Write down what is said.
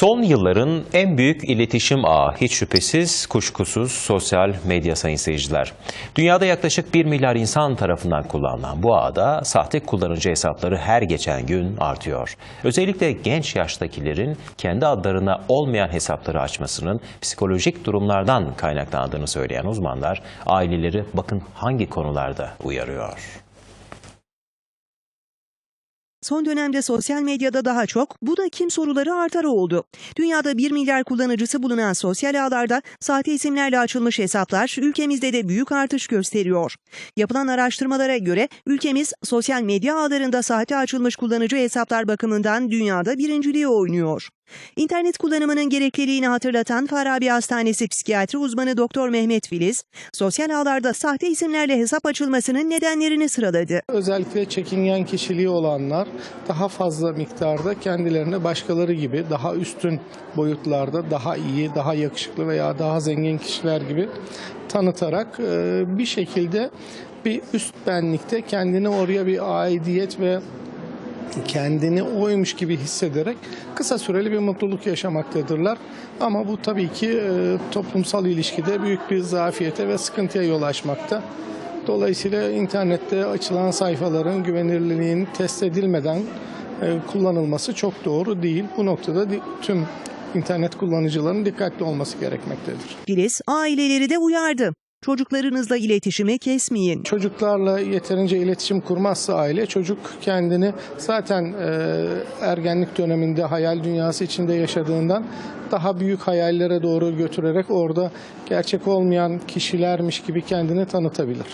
Son yılların en büyük iletişim ağı hiç şüphesiz kuşkusuz sosyal medya sayın seyirciler. Dünyada yaklaşık 1 milyar insan tarafından kullanılan bu ağda sahte kullanıcı hesapları her geçen gün artıyor. Özellikle genç yaştakilerin kendi adlarına olmayan hesapları açmasının psikolojik durumlardan kaynaklandığını söyleyen uzmanlar aileleri bakın hangi konularda uyarıyor. Son dönemde sosyal medyada daha çok bu da kim soruları artar oldu. Dünyada 1 milyar kullanıcısı bulunan sosyal ağlarda sahte isimlerle açılmış hesaplar ülkemizde de büyük artış gösteriyor. Yapılan araştırmalara göre ülkemiz sosyal medya ağlarında sahte açılmış kullanıcı hesaplar bakımından dünyada birinciliği oynuyor. İnternet kullanımının gerekliliğini hatırlatan Farabi Hastanesi psikiyatri uzmanı Doktor Mehmet Filiz, sosyal ağlarda sahte isimlerle hesap açılmasının nedenlerini sıraladı. Özellikle çekingen kişiliği olanlar daha fazla miktarda kendilerini başkaları gibi daha üstün boyutlarda daha iyi, daha yakışıklı veya daha zengin kişiler gibi tanıtarak e, bir şekilde bir üst benlikte kendini oraya bir aidiyet ve kendini oymuş gibi hissederek kısa süreli bir mutluluk yaşamaktadırlar. Ama bu tabii ki e, toplumsal ilişkide büyük bir zafiyete ve sıkıntıya yol açmakta. Dolayısıyla internette açılan sayfaların güvenilirliğinin test edilmeden e, kullanılması çok doğru değil. Bu noktada tüm internet kullanıcılarının dikkatli olması gerekmektedir. Filiz aileleri de uyardı. Çocuklarınızla iletişimi kesmeyin. Çocuklarla yeterince iletişim kurmazsa aile çocuk kendini zaten e, ergenlik döneminde hayal dünyası içinde yaşadığından daha büyük hayallere doğru götürerek orada gerçek olmayan kişilermiş gibi kendini tanıtabilir.